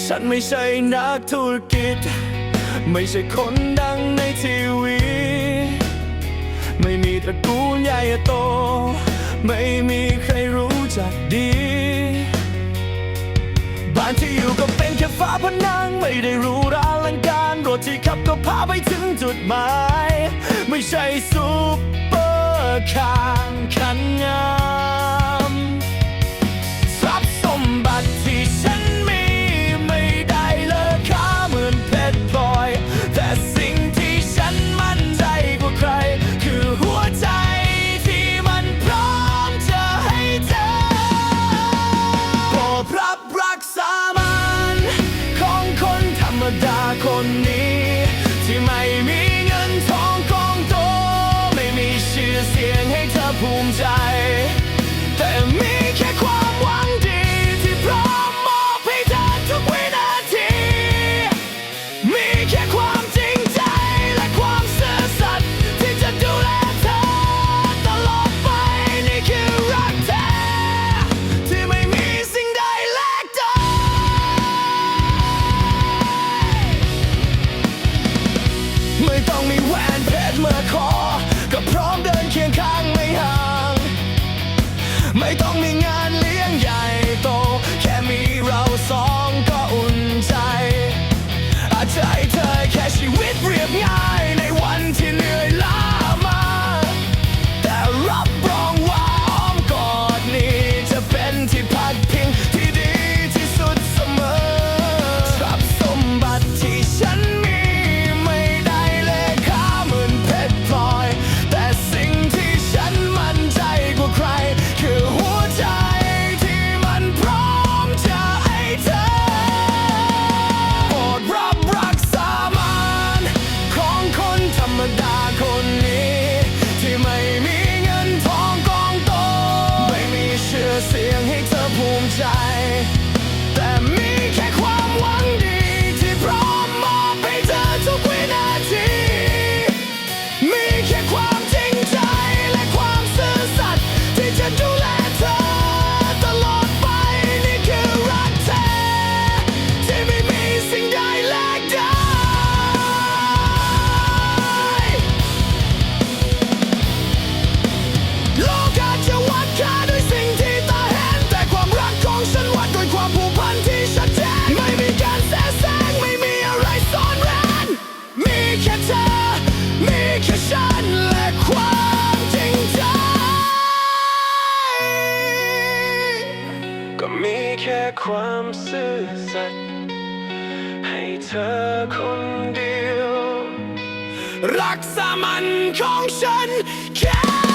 ฉันไม่ใช่นักธุรกิจ ไม่ใช่คนดังในทีวี ไม่มีตระกูลใหญ่โต ไม่มีใครรู้จักดี บ้านที่อยู่ก็เป็นแค่ฝาผนัง ไม่ได้รู้ราลังการรถที่ขับก็พาไปถึงจุดหมาย รมดาคนนี้ ที่ไม่มีเงินทองกองโต ไม่มีชื่อเสียงให้เธอภูมิใจ แต่ 当面 ก็มีแค่ความซื่อสัตย์ให้เธอคนเดียว รักสามัญของฉันแค่